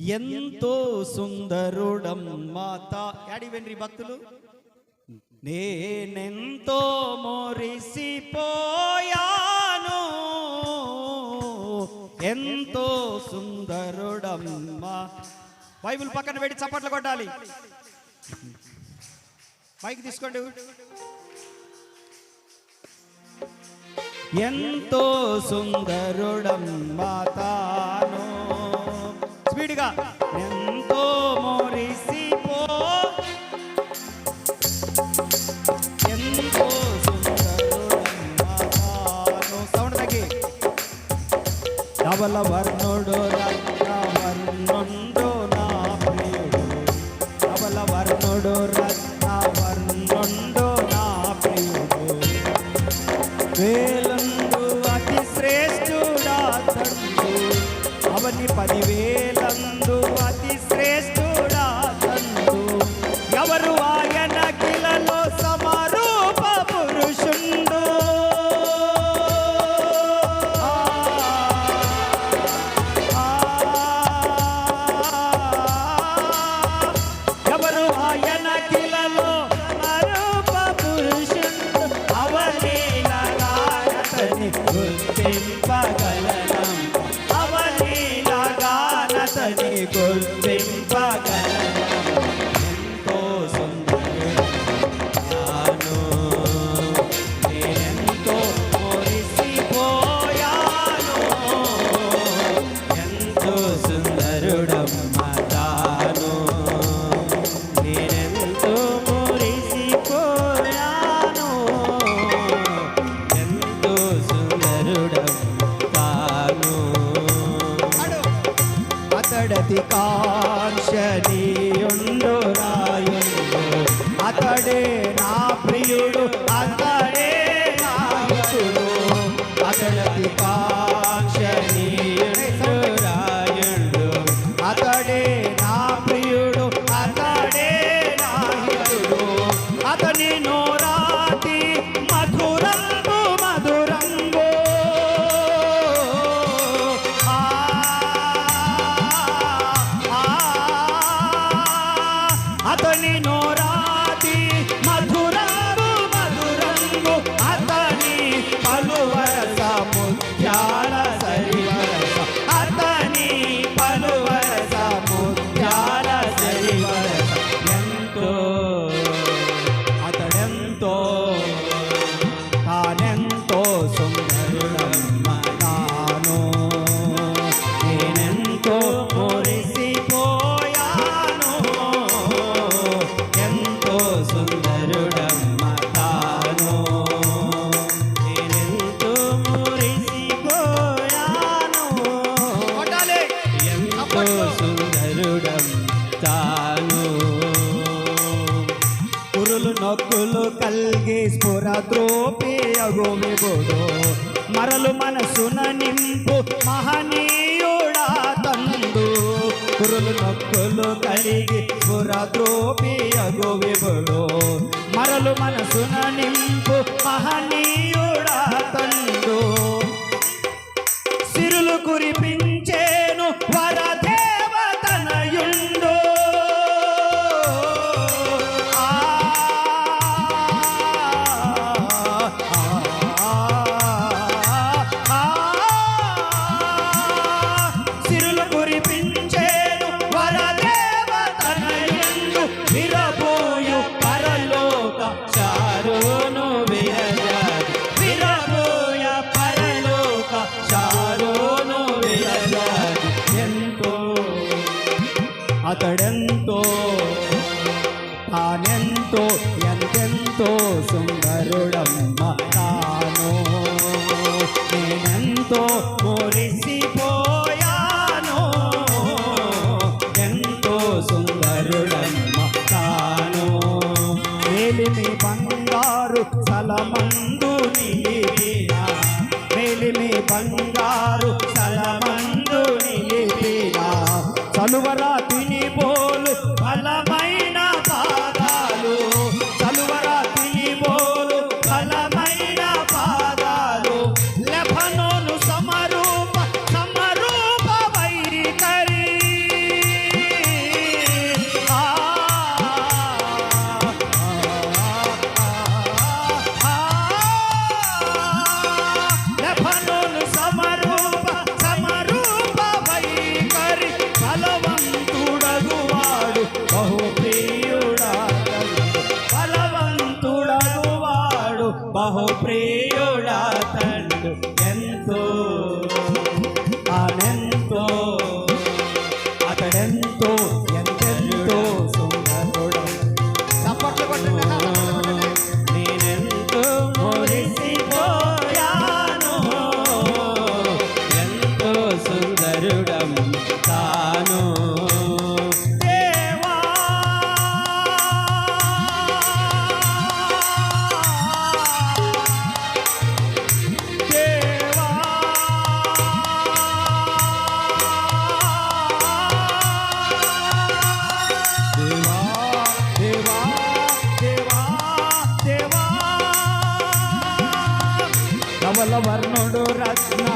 ఎంతో సుందరుడం మాత. యాడి వెండ్రి భక్తులు? నేనెంతో మోరిసిపోయాను. ఎంతో సుందరుడమ్మా బైబిల్ పక్కన పెట్టి చప్పట్లు కొట్టాలి. పైకి తీసుకోండి. ఎంతో సుందరుడమ్మా మాత. గట్టిగా. ఎంతో మోరిసిపో. ఎంతో సౌండ్ తగ్గి. డబల వర్ణుడు రత్న వర్ణుండు నా ప్రియుడు. ధవల వర్ణుడు రత్న వర్ణుండు నా ప్రియుడు. వేలందు అతి శ్రేష్ఠుడా అవని పదివే గుర్తింపగలనం అవలీలగానతని గుర్తింపగలనం नी స్ఫుర ద్రోపి అగు విభుడు మరలు మనసున నింపు మహనీయుడా తండు. కురులు నొక్కులు కలిగి పుర ద్రోపి అగు విభుడు మరలు మనసున నింపు మహనీయుడా తానెంతో ఎంతెంతో సుందరుడమ్మ తాను. నేనెంతో మురిసిపోయాను. ఎంతో సుందరుడమ్మ తాను. మేలిమి బంగారు సలమందు నిలిపిన. మేలిమి బంగారు సలమందు నిలిపిన. చలువరా కలవర్ణుడు రత్న.